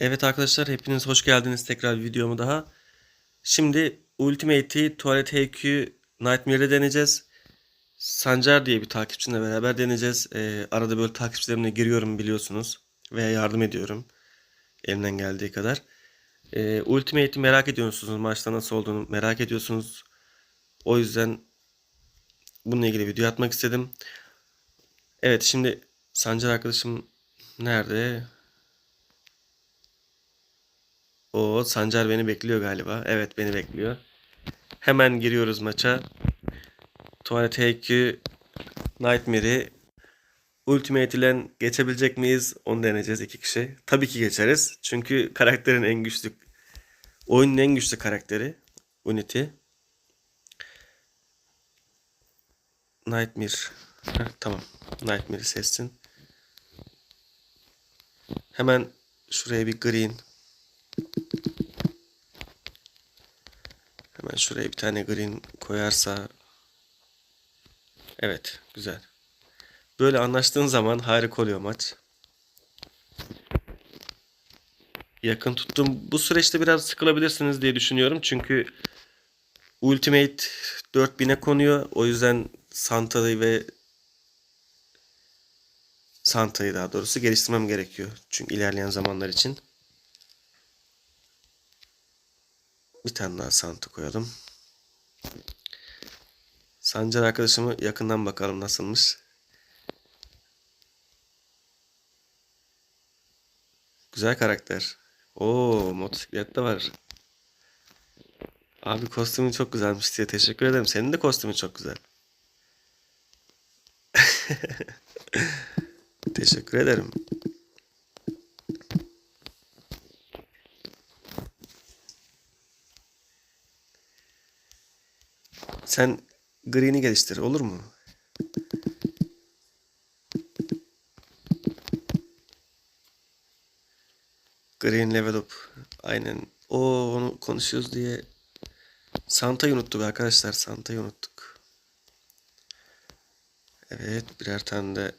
Evet arkadaşlar hepiniz hoş geldiniz tekrar videomu daha. Şimdi Ultimate'i Tuvalet HQ Nightmare'de deneyeceğiz. Sancar diye bir takipçimle beraber deneyeceğiz. Ee, arada böyle takipçilerimle giriyorum biliyorsunuz. Veya yardım ediyorum. Elimden geldiği kadar. Ee, Ultimate'i merak ediyorsunuz. Maçta nasıl olduğunu merak ediyorsunuz. O yüzden bununla ilgili video atmak istedim. Evet şimdi Sancar arkadaşım nerede? O Sancar beni bekliyor galiba. Evet beni bekliyor. Hemen giriyoruz maça. Tuvalet HQ Nightmare'i Ultimate ile geçebilecek miyiz? Onu deneyeceğiz iki kişi. Tabii ki geçeriz. Çünkü karakterin en güçlü oyunun en güçlü karakteri Unity. Nightmare. Heh, tamam. Nightmare'i seçsin. Hemen şuraya bir green Hemen şuraya bir tane green koyarsa Evet güzel. Böyle anlaştığın zaman harika oluyor maç. Yakın tuttum. Bu süreçte biraz sıkılabilirsiniz diye düşünüyorum. Çünkü Ultimate 4000'e konuyor. O yüzden Santa'yı ve Santa'yı daha doğrusu geliştirmem gerekiyor. Çünkü ilerleyen zamanlar için. Bir tane daha Santa koyalım. Sancar arkadaşımı yakından bakalım nasılmış. Güzel karakter. Oo motosiklet de var. Abi kostümün çok güzelmiş diye teşekkür ederim. Senin de kostümün çok güzel. Teşekkür ederim. Sen green'i geliştir olur mu? Green level up. Aynen. O onu konuşuyoruz diye Santa'yı unuttuk arkadaşlar. Santa'yı unuttuk. Evet birer tane de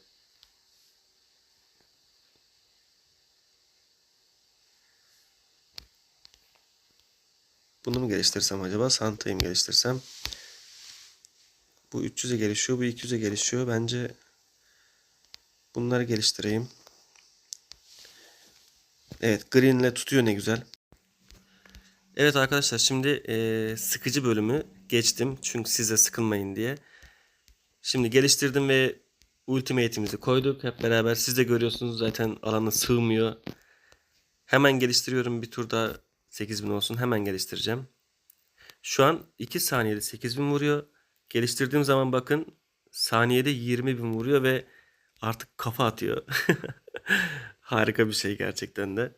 Bunu mu geliştirsem acaba? Santa'yı mı geliştirsem? Bu 300'e gelişiyor. Bu 200'e gelişiyor. Bence bunları geliştireyim. Evet Green ile tutuyor ne güzel. Evet arkadaşlar şimdi eee, sıkıcı bölümü geçtim. Çünkü size sıkılmayın diye. Şimdi geliştirdim ve Ultimate'imizi koyduk. Hep beraber siz de görüyorsunuz zaten alana sığmıyor. Hemen geliştiriyorum bir turda 8000 olsun. Hemen geliştireceğim. Şu an 2 saniyede 8000 vuruyor. Geliştirdiğim zaman bakın saniyede 20 bin vuruyor ve artık kafa atıyor. Harika bir şey gerçekten de.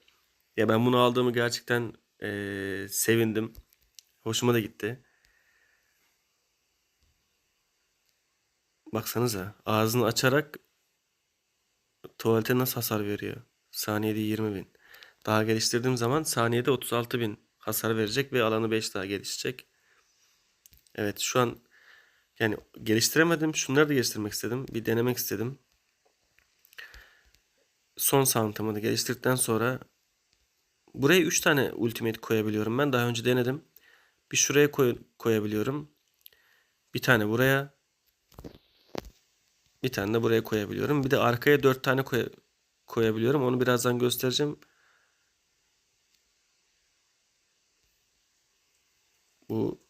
Ya ben bunu aldığımı gerçekten eee, sevindim. Hoşuma da gitti. Baksanıza ağzını açarak tuvalete nasıl hasar veriyor? Saniyede 20 bin. Daha geliştirdiğim zaman saniyede 36 bin hasar verecek ve alanı 5 daha gelişecek. Evet şu an yani geliştiremedim. Şunları da geliştirmek istedim. Bir denemek istedim. Son sound'ımı da geliştirdikten sonra buraya 3 tane ultimate koyabiliyorum. Ben daha önce denedim. Bir şuraya koy- koyabiliyorum. Bir tane buraya. Bir tane de buraya koyabiliyorum. Bir de arkaya 4 tane koy- koyabiliyorum. Onu birazdan göstereceğim. Bu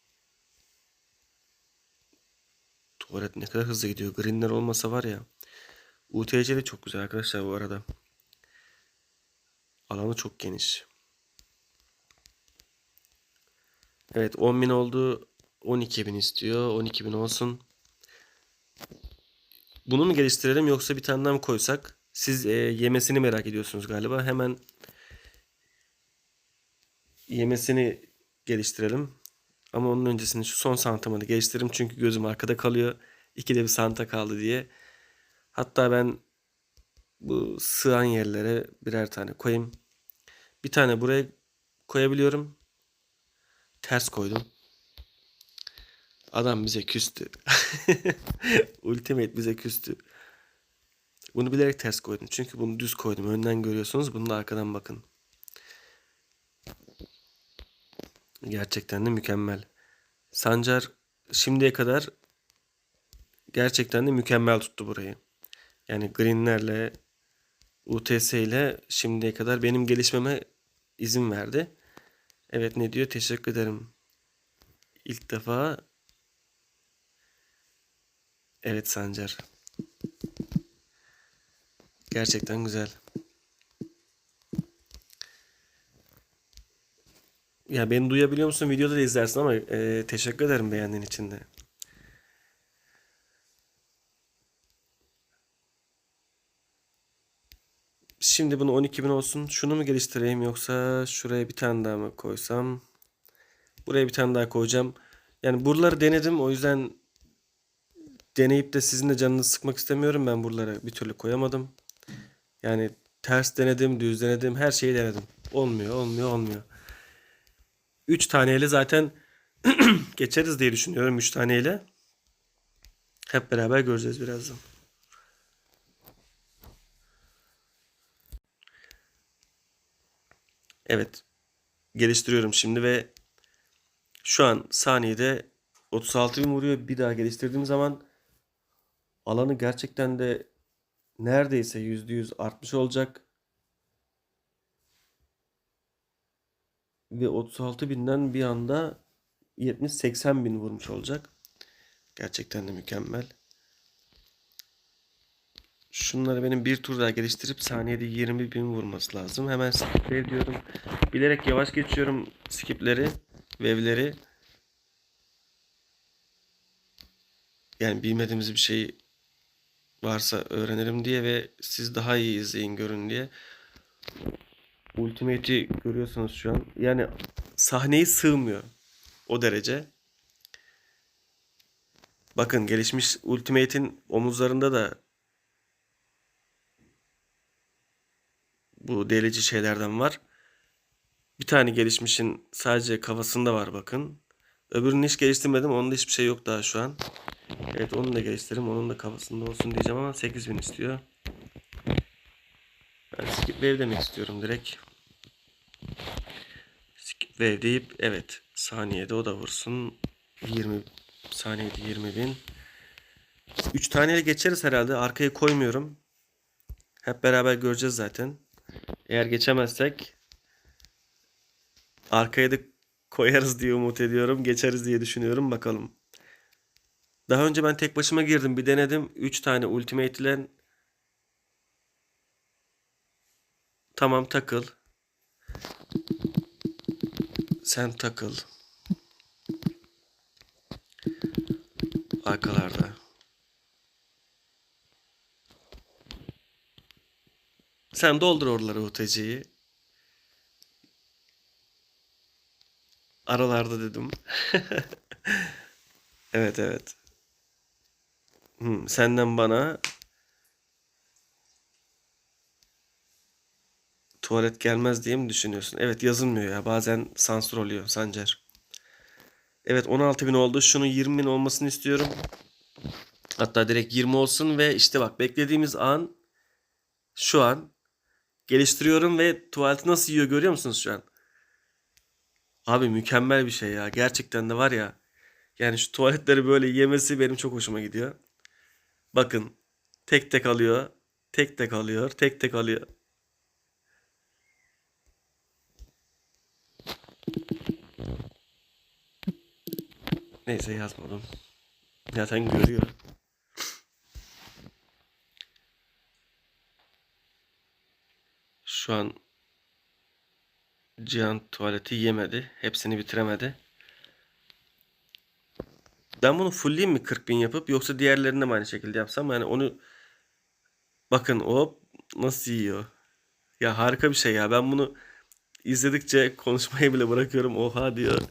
tuvalet ne kadar hızlı gidiyor. Greenler olmasa var ya. UTC de çok güzel arkadaşlar bu arada. Alanı çok geniş. Evet 10.000 oldu. 12.000 istiyor. 12.000 olsun. Bunu mu geliştirelim yoksa bir tane daha mı koysak? Siz e, yemesini merak ediyorsunuz galiba. Hemen yemesini geliştirelim. Ama onun öncesinde şu son santamı da geliştiririm. Çünkü gözüm arkada kalıyor. İkide bir santa kaldı diye. Hatta ben bu sığan yerlere birer tane koyayım. Bir tane buraya koyabiliyorum. Ters koydum. Adam bize küstü. Ultimate bize küstü. Bunu bilerek ters koydum. Çünkü bunu düz koydum. Önden görüyorsunuz. Bunu da arkadan bakın. Gerçekten de mükemmel. Sancar şimdiye kadar gerçekten de mükemmel tuttu burayı. Yani greenlerle UTS ile şimdiye kadar benim gelişmeme izin verdi. Evet ne diyor? Teşekkür ederim. İlk defa Evet Sancar. Gerçekten güzel. Ya beni duyabiliyor musun? Videoda da izlersin ama e, teşekkür ederim beğendiğin için de. Şimdi bunu 12.000 olsun. Şunu mu geliştireyim yoksa şuraya bir tane daha mı koysam? Buraya bir tane daha koyacağım. Yani buraları denedim. O yüzden deneyip de sizin de canınızı sıkmak istemiyorum. Ben buralara bir türlü koyamadım. Yani ters denedim, düz denedim, her şeyi denedim. Olmuyor, olmuyor, olmuyor. 3 taneyle zaten geçeriz diye düşünüyorum 3 taneyle. Hep beraber göreceğiz birazdan. Evet. Geliştiriyorum şimdi ve şu an saniyede 36 bin vuruyor. Bir daha geliştirdiğim zaman alanı gerçekten de neredeyse %100 artmış olacak. Ve 36 binden bir anda 70-80 bin vurmuş olacak. Gerçekten de mükemmel. Şunları benim bir tur daha geliştirip saniyede 20 bin vurması lazım. Hemen skip wave diyorum. Bilerek yavaş geçiyorum skipleri, wave'leri. Yani bilmediğimiz bir şey varsa öğrenelim diye ve siz daha iyi izleyin görün diye. Ultimate'i görüyorsunuz şu an. Yani sahneyi sığmıyor. O derece. Bakın gelişmiş Ultimate'in omuzlarında da bu delici şeylerden var. Bir tane gelişmişin sadece kafasında var bakın. Öbürünü hiç geliştirmedim. Onda hiçbir şey yok daha şu an. Evet onu da geliştiririm. Onun da kafasında olsun diyeceğim ama 8000 istiyor. Ben skip wave demek istiyorum direkt. Wave deyip evet saniyede o da vursun. 20 saniyede 20 bin. 3 taneyle geçeriz herhalde. Arkaya koymuyorum. Hep beraber göreceğiz zaten. Eğer geçemezsek arkaya da koyarız diye umut ediyorum. Geçeriz diye düşünüyorum. Bakalım. Daha önce ben tek başıma girdim. Bir denedim. 3 tane ultimate ile Tamam takıl. Sen takıl. Arkalarda. Sen doldur oraları UTC'yi. Aralarda dedim. evet evet. Hmm, senden bana tuvalet gelmez diye mi düşünüyorsun? Evet yazılmıyor ya. Bazen sansür oluyor Sancar. Evet 16.000 oldu. Şunun 20.000 olmasını istiyorum. Hatta direkt 20 olsun ve işte bak beklediğimiz an şu an geliştiriyorum ve tuvaleti nasıl yiyor görüyor musunuz şu an? Abi mükemmel bir şey ya. Gerçekten de var ya. Yani şu tuvaletleri böyle yemesi benim çok hoşuma gidiyor. Bakın tek tek alıyor. Tek tek alıyor. Tek tek alıyor. Neyse yazmadım. Zaten görüyor. Şu an Cihan tuvaleti yemedi. Hepsini bitiremedi. Ben bunu fullleyeyim mi 40 bin yapıp yoksa diğerlerini de aynı şekilde yapsam? Yani onu bakın o nasıl yiyor. Ya harika bir şey ya. Ben bunu izledikçe konuşmayı bile bırakıyorum. Oha diyor.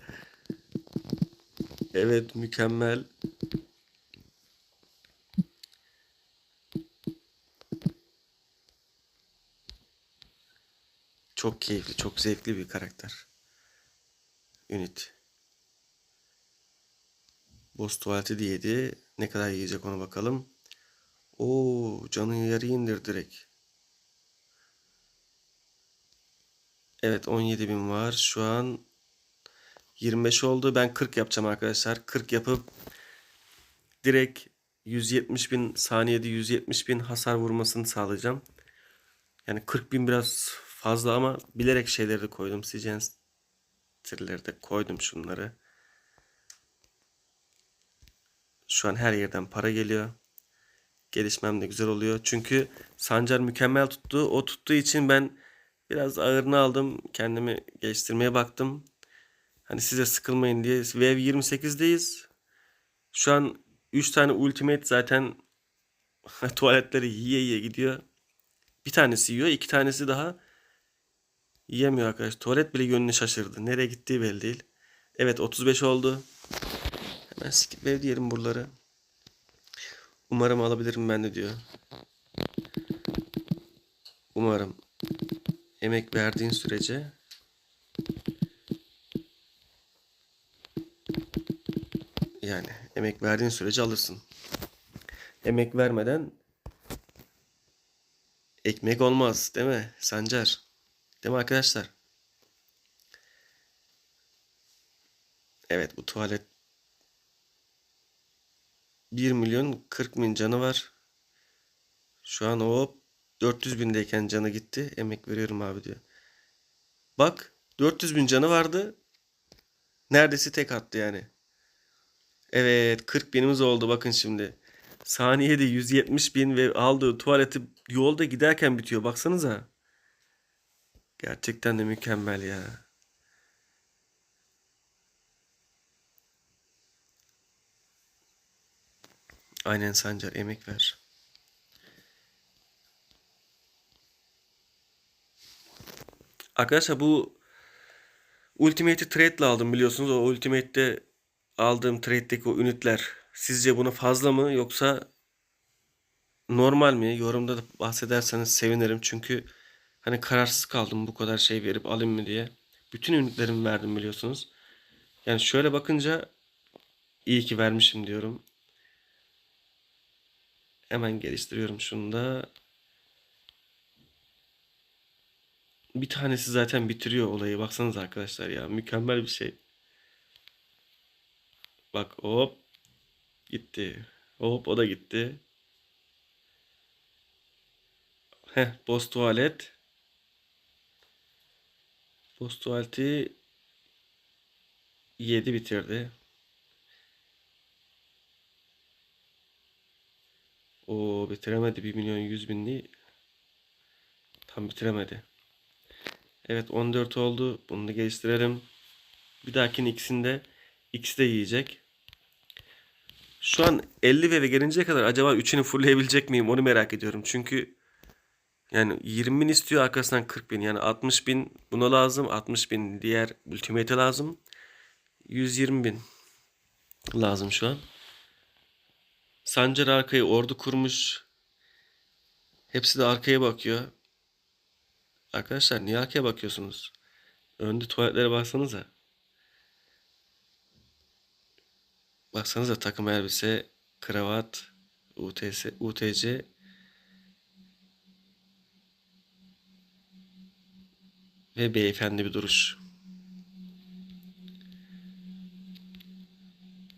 Evet mükemmel. Çok keyifli, çok zevkli bir karakter. Unit. Boss tuvaleti diyedi. Ne kadar yiyecek ona bakalım. Oo, canı yarı indir direkt. Evet 17 bin var. Şu an 25 oldu. Ben 40 yapacağım arkadaşlar. 40 yapıp direkt 170 bin saniyede 170 bin hasar vurmasını sağlayacağım. Yani 40 bin biraz fazla ama bilerek şeyleri de koydum. Sigenster'leri de koydum şunları. Şu an her yerden para geliyor. Gelişmem de güzel oluyor. Çünkü Sancar mükemmel tuttu. O tuttuğu için ben biraz ağırını aldım. Kendimi geliştirmeye baktım. Hani size sıkılmayın diye. Wave 28'deyiz. Şu an 3 tane ultimate zaten tuvaletleri yiye yiye gidiyor. Bir tanesi yiyor. iki tanesi daha yiyemiyor arkadaş. Tuvalet bile yönünü şaşırdı. Nereye gittiği belli değil. Evet 35 oldu. Hemen skip wave diyelim buraları. Umarım alabilirim ben de diyor. Umarım emek verdiğin sürece yani emek verdiğin sürece alırsın. Emek vermeden ekmek olmaz değil mi Sancar? Değil mi arkadaşlar? Evet bu tuvalet 1 milyon 40 bin canı var. Şu an hop 400 bindeyken canı gitti. Emek veriyorum abi diyor. Bak 400 bin canı vardı. Neredeyse tek attı yani. Evet 40 binimiz oldu bakın şimdi. Saniyede 170 bin ve aldığı tuvaleti yolda giderken bitiyor. Baksanıza. Gerçekten de mükemmel ya. Aynen Sancar emek ver. Arkadaşlar bu Ultimate'i trade ile aldım biliyorsunuz. O Ultimate'de aldığım trade'deki o ünitler sizce buna fazla mı yoksa normal mi? Yorumda da bahsederseniz sevinirim. Çünkü hani kararsız kaldım bu kadar şey verip alayım mı diye. Bütün ünitlerimi verdim biliyorsunuz. Yani şöyle bakınca iyi ki vermişim diyorum. Hemen geliştiriyorum şunu da. Bir tanesi zaten bitiriyor olayı. Baksanıza arkadaşlar ya. Mükemmel bir şey. Bak hop. Gitti. Hop o da gitti. Heh boss tuvalet. Boss tuvaleti 7 bitirdi. O bitiremedi 1 milyon 100 binli. Tam bitiremedi. Evet 14 oldu. Bunu da geliştirelim. Bir dahakinin ikisinde X de yiyecek. Şu an 50 ve gelinceye kadar acaba 3'ünü fullleyebilecek miyim onu merak ediyorum. Çünkü yani 20 bin istiyor arkasından 40 bin. Yani 60 bin buna lazım. 60 bin diğer ultimate'e lazım. 120 bin lazım şu an. Sancar arkayı ordu kurmuş. Hepsi de arkaya bakıyor. Arkadaşlar niye arkaya bakıyorsunuz? Önde tuvaletlere baksanıza. Baksanıza takım elbise, kravat, UTS, UTC ve beyefendi bir duruş.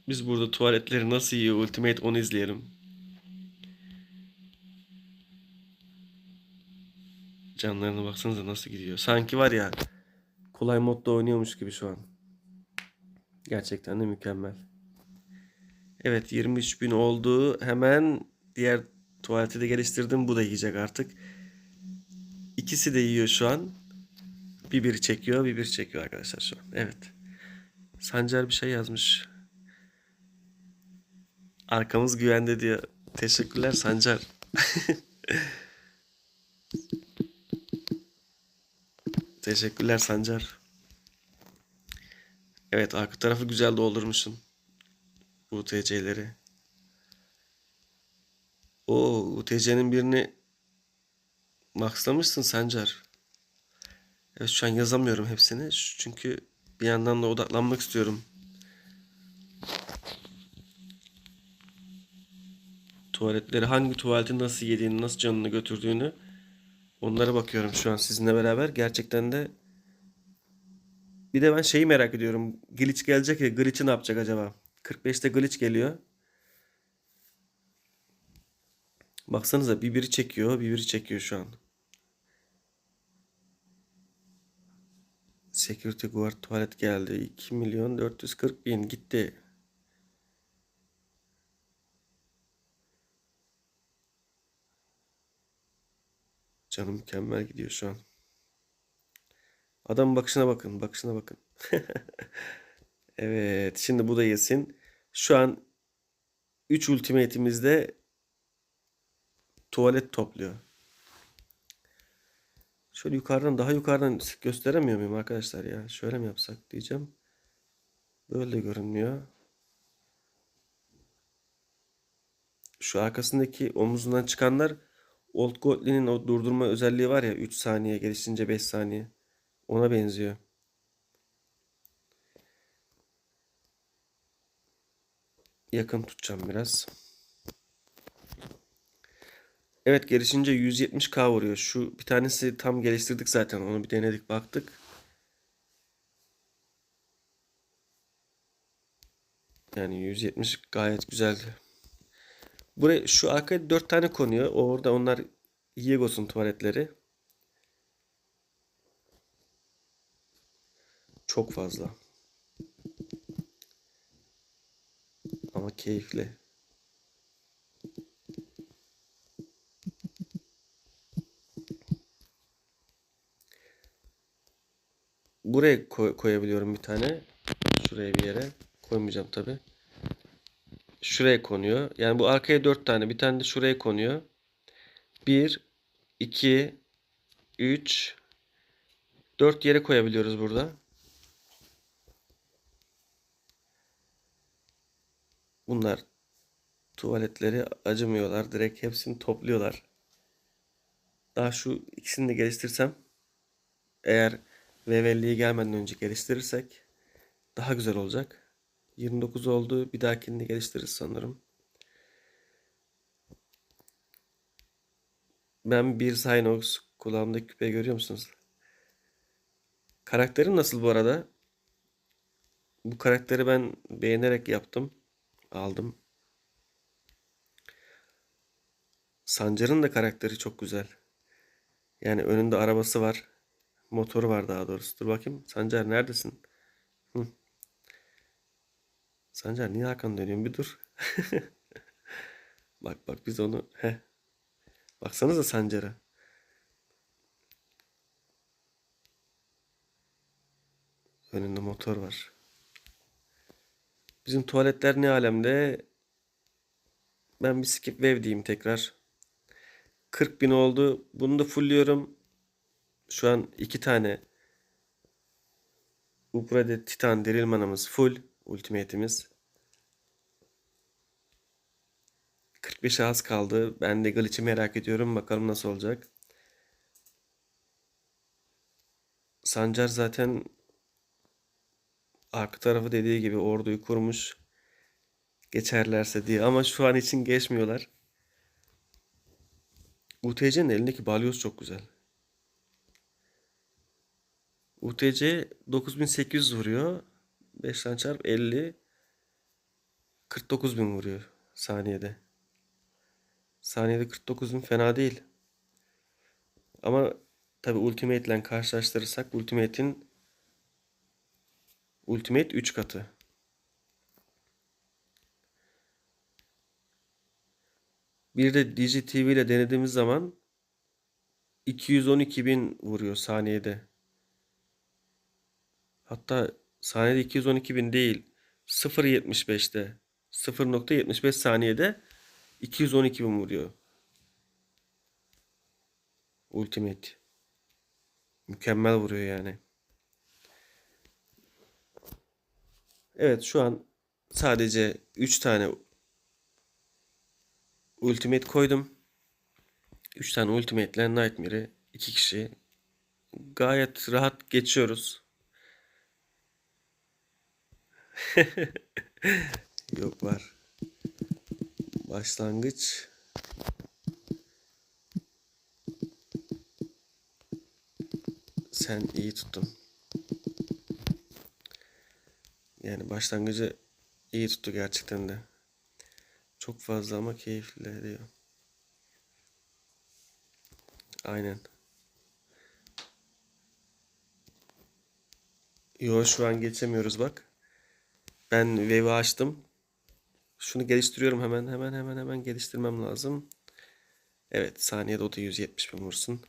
Biz burada tuvaletleri nasıl yiyor Ultimate onu izleyelim. Canlarına baksanıza nasıl gidiyor. Sanki var ya kolay modda oynuyormuş gibi şu an. Gerçekten de mükemmel. Evet 23 bin oldu. Hemen diğer tuvaleti de geliştirdim. Bu da yiyecek artık. İkisi de yiyor şu an. Bir bir çekiyor, bir bir çekiyor arkadaşlar şu an. Evet. Sancar bir şey yazmış. Arkamız güvende diyor. Teşekkürler Sancar. Teşekkürler Sancar. Evet arka tarafı güzel doldurmuşsun. UTC'leri. O UTC'nin birini maxlamışsın Sancar. Evet şu an yazamıyorum hepsini. Çünkü bir yandan da odaklanmak istiyorum. Tuvaletleri hangi tuvaleti nasıl yediğini, nasıl canını götürdüğünü onlara bakıyorum şu an sizinle beraber. Gerçekten de Bir de ben şeyi merak ediyorum. Glitch gelecek ya. Glitch'i ne yapacak acaba? 45'te glitch geliyor. Baksanıza bir biri çekiyor, bir biri çekiyor şu an. Security guard tuvalet geldi. 2 milyon 440 bin gitti. Canım mükemmel gidiyor şu an. Adamın bakışına bakın, bakışına bakın. Evet, şimdi bu da yesin. Şu an 3 ultimate'imizde tuvalet topluyor. Şöyle yukarıdan daha yukarıdan gösteremiyor muyum arkadaşlar ya? Şöyle mi yapsak diyeceğim. Böyle görünmüyor. Şu arkasındaki omuzundan çıkanlar Old Goldlin'in o durdurma özelliği var ya 3 saniye gelişince 5 saniye. Ona benziyor. Yakın tutacağım biraz. Evet gelişince 170k vuruyor. Şu bir tanesi tam geliştirdik zaten. Onu bir denedik baktık. Yani 170 gayet güzeldi. Buraya şu arkaya 4 tane konuyor. Orada onlar Yegos'un tuvaletleri. Çok fazla. Keyifli. Buraya koy- koyabiliyorum bir tane. Şuraya bir yere. Koymayacağım tabi. Şuraya konuyor. Yani bu arkaya 4 tane. Bir tane de şuraya konuyor. 1, 2, 3, 4 yere koyabiliyoruz burada. Bunlar tuvaletleri acımıyorlar. Direkt hepsini topluyorlar. Daha şu ikisini de geliştirsem eğer VVL'ye gelmeden önce geliştirirsek daha güzel olacak. 29 oldu. Bir dahakini de geliştiririz sanırım. Ben bir Synox kulağımdaki küpe görüyor musunuz? Karakterim nasıl bu arada? Bu karakteri ben beğenerek yaptım. Aldım. Sancar'ın da karakteri çok güzel. Yani önünde arabası var. Motoru var daha doğrusu. Dur bakayım. Sancar neredesin? Hı. Sancar niye arkanı dönüyorsun? Bir dur. Bak bak biz onu... Heh. Baksanıza Sancar'a. Önünde motor var. Bizim tuvaletler ne alemde? Ben bir skip wave diyeyim tekrar. 40 bin oldu. Bunu da fullliyorum. Şu an iki tane Uprade Titan Dirilman'ımız full. Ultimate'imiz. 45 az kaldı. Ben de Glitch'i merak ediyorum. Bakalım nasıl olacak. Sancar zaten arka tarafı dediği gibi orduyu kurmuş. Geçerlerse diye. Ama şu an için geçmiyorlar. UTC'nin elindeki balyoz çok güzel. UTC 9800 vuruyor. 5 tane çarp 50. 49 bin vuruyor saniyede. Saniyede 49 bin fena değil. Ama tabi Ultimate ile karşılaştırırsak Ultimate'in Ultimate 3 katı. Bir de DigiTV ile denediğimiz zaman 212 bin vuruyor saniyede. Hatta saniyede 212 bin değil 0.75'te 0.75 saniyede 212 bin vuruyor. Ultimate. Mükemmel vuruyor yani. Evet şu an sadece 3 tane Ultimate koydum. 3 tane Ultimate ile Nightmare'i 2 kişi gayet rahat geçiyoruz. Yok var. Başlangıç. Sen iyi tuttun. Yani başlangıcı iyi tuttu gerçekten de. Çok fazla ama keyifli diyor. Aynen. Yo şu an geçemiyoruz bak. Ben Wave'i açtım. Şunu geliştiriyorum hemen hemen hemen hemen geliştirmem lazım. Evet saniyede o da 170 bin vursun.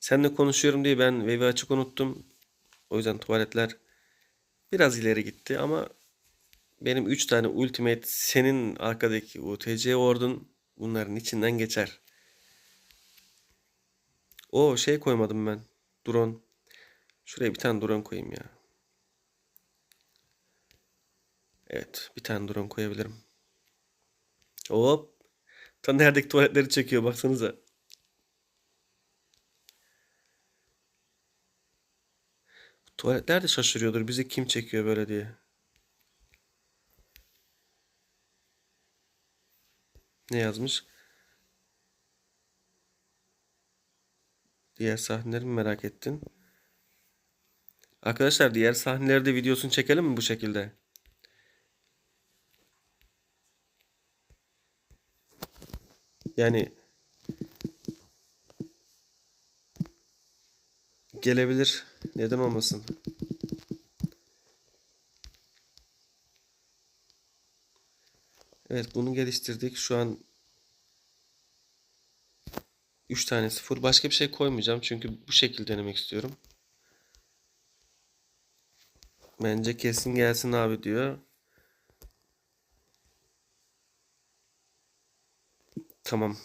Seninle konuşuyorum diye ben Wave'i açık unuttum. O yüzden tuvaletler biraz ileri gitti ama benim 3 tane ultimate senin arkadaki UTC ordun bunların içinden geçer. O şey koymadım ben. Drone. Şuraya bir tane drone koyayım ya. Evet, bir tane drone koyabilirim. Hop. Ta neredeki tuvaletleri çekiyor baksanıza. Tuvaletler de şaşırıyordur. Bizi kim çekiyor böyle diye. Ne yazmış? Diğer sahneleri mi merak ettin? Arkadaşlar diğer sahneleri de videosunu çekelim mi bu şekilde? Yani gelebilir. Neden olmasın? Evet bunu geliştirdik. Şu an 3 tane sıfır. Başka bir şey koymayacağım. Çünkü bu şekilde denemek istiyorum. Bence kesin gelsin abi diyor. Tamam.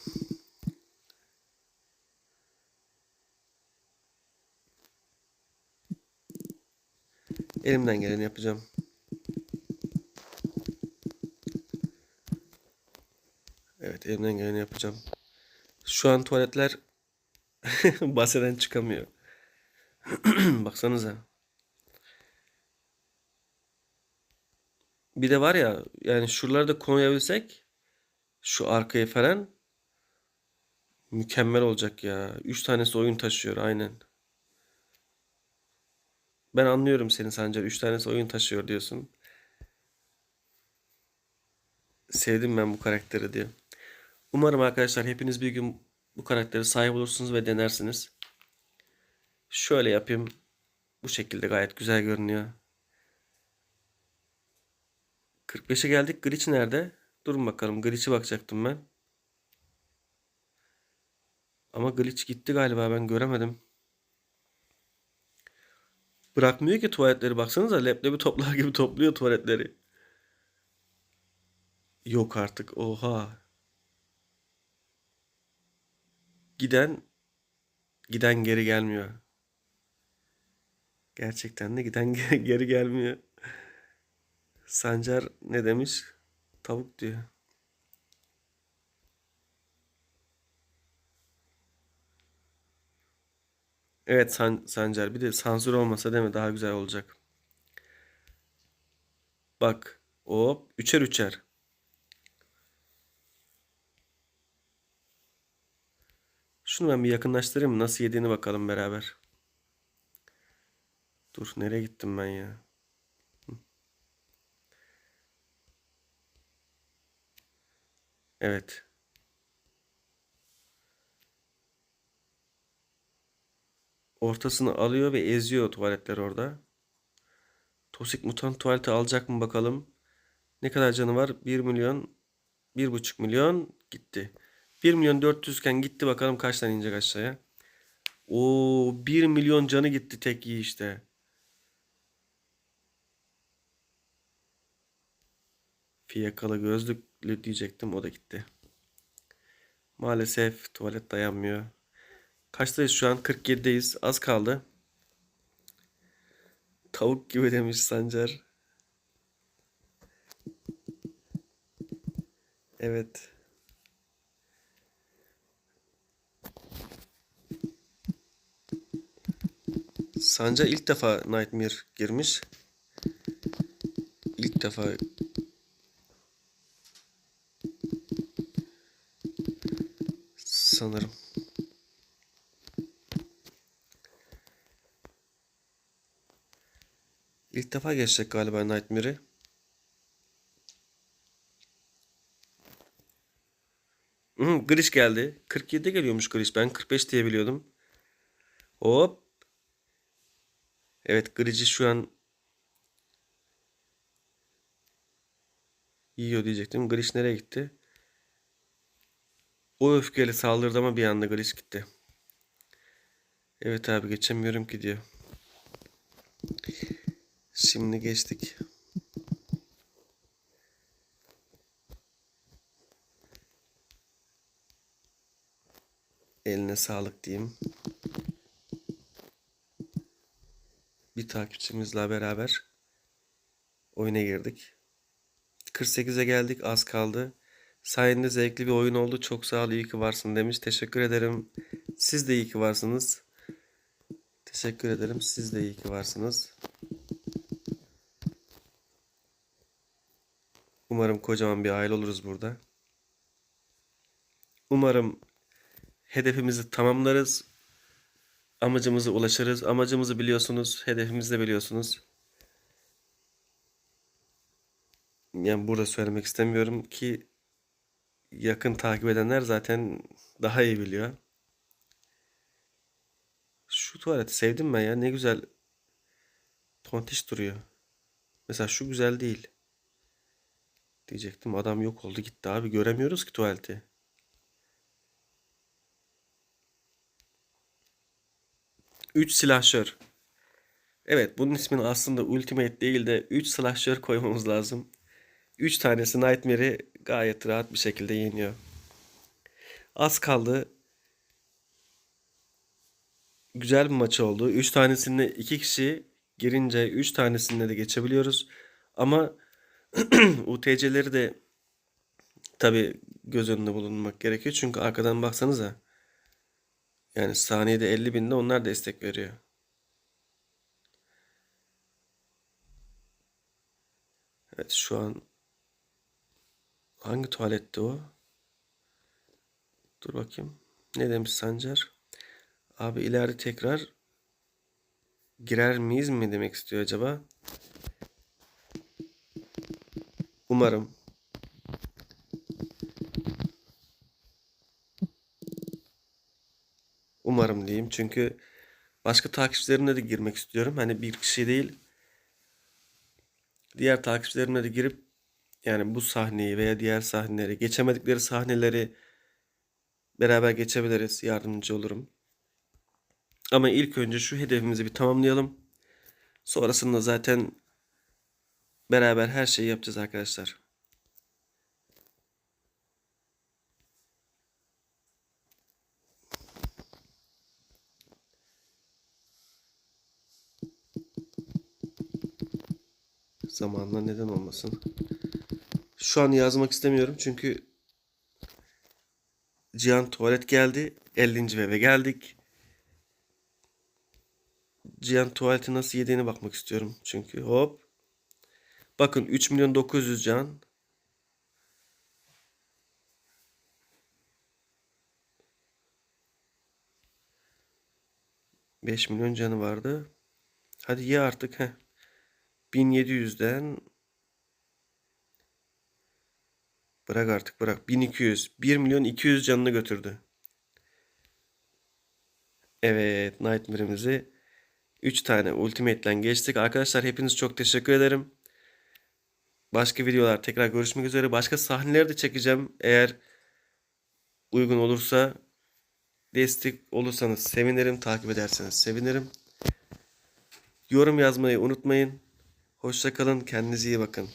Elimden geleni yapacağım. Evet elimden geleni yapacağım. Şu an tuvaletler baseden çıkamıyor. Baksanıza. Bir de var ya yani şuraları da koyabilsek şu arkaya falan mükemmel olacak ya. Üç tanesi oyun taşıyor aynen. Ben anlıyorum seni Sancar. Üç tanesi oyun taşıyor diyorsun. Sevdim ben bu karakteri diyor. Umarım arkadaşlar hepiniz bir gün bu karakteri sahip olursunuz ve denersiniz. Şöyle yapayım. Bu şekilde gayet güzel görünüyor. 45'e geldik. Glitch nerede? Durun bakalım. Glitch'e bakacaktım ben. Ama glitch gitti galiba. Ben göremedim. Bırakmıyor ki tuvaletleri. Baksanıza leblebi toplar gibi topluyor tuvaletleri. Yok artık. Oha. Giden giden geri gelmiyor. Gerçekten de giden geri gelmiyor. Sancar ne demiş? Tavuk diyor. Evet San Sancar bir de sansür olmasa değil mi daha güzel olacak. Bak hop üçer üçer. Şunu ben bir yakınlaştırayım nasıl yediğini bakalım beraber. Dur nereye gittim ben ya? Evet. Ortasını alıyor ve eziyor tuvaletler orada. Tosik mutant tuvaleti alacak mı bakalım. Ne kadar canı var? 1 milyon, 1,5 milyon gitti. 1 milyon 400 iken gitti bakalım kaç tane inecek aşağıya. O 1 milyon canı gitti tek iyi işte. Fiyakalı gözlüklü diyecektim o da gitti. Maalesef tuvalet dayanmıyor. Kaçtayız şu an? 47'deyiz. Az kaldı. Tavuk gibi demiş Sancar. Evet. Sancar ilk defa Nightmare girmiş. İlk defa sanırım. İlk defa geçecek galiba Nightmare'i. Hı, Grish geldi. 47'de geliyormuş Grish. Ben 45 diye biliyordum. Hop. Evet Grish'i şu an yiyor diyecektim. Grish nereye gitti? O öfkeyle saldırdı ama bir anda Grish gitti. Evet abi geçemiyorum ki diyor. Şimdi geçtik. Eline sağlık diyeyim. Bir takipçimizle beraber oyuna girdik. 48'e geldik az kaldı. Sayende zevkli bir oyun oldu. Çok sağ ol iyi ki varsın demiş. Teşekkür ederim. Siz de iyi ki varsınız. Teşekkür ederim. Siz de iyi ki varsınız. Umarım kocaman bir aile oluruz burada. Umarım hedefimizi tamamlarız. Amacımıza ulaşırız. Amacımızı biliyorsunuz. Hedefimizi de biliyorsunuz. Yani burada söylemek istemiyorum ki yakın takip edenler zaten daha iyi biliyor. Şu tuvaleti sevdim ben ya. Ne güzel tontiş duruyor. Mesela şu güzel değil. Diyecektim. Adam yok oldu gitti abi. Göremiyoruz ki tuvaleti. Üç silahşör. Evet bunun ismini aslında Ultimate değil de 3 slasher koymamız lazım. 3 tanesi Nightmare'i gayet rahat bir şekilde yeniyor. Az kaldı. Güzel bir maç oldu. 3 tanesinde 2 kişi girince 3 tanesinde de geçebiliyoruz. Ama UTC'leri de tabi göz önünde bulunmak gerekiyor. Çünkü arkadan baksanıza. Yani saniyede 50 binde onlar destek veriyor. Evet şu an hangi tuvalette o? Dur bakayım. Ne demiş Sancar? Abi ileride tekrar girer miyiz mi demek istiyor acaba? Umarım. Umarım diyeyim. Çünkü başka takipçilerimle de girmek istiyorum. Hani bir kişi değil. Diğer takipçilerimle de girip yani bu sahneyi veya diğer sahneleri, geçemedikleri sahneleri beraber geçebiliriz. Yardımcı olurum. Ama ilk önce şu hedefimizi bir tamamlayalım. Sonrasında zaten beraber her şeyi yapacağız arkadaşlar. Zamanla neden olmasın. Şu an yazmak istemiyorum çünkü Cihan tuvalet geldi. 50. eve geldik. Cihan tuvaleti nasıl yediğini bakmak istiyorum çünkü. Hop. Bakın 3 milyon 900 can. Beş milyon canı vardı. Hadi ye artık. Heh. 1700'den bırak artık bırak 1200 1 milyon 200 canını götürdü. Evet Nightmare'imizi 3 tane Ultimate'den geçtik. Arkadaşlar hepiniz çok teşekkür ederim. Başka videolar tekrar görüşmek üzere. Başka sahneleri de çekeceğim. Eğer uygun olursa destek olursanız sevinirim. Takip ederseniz sevinirim. Yorum yazmayı unutmayın. Hoşça kalın. Kendinize iyi bakın.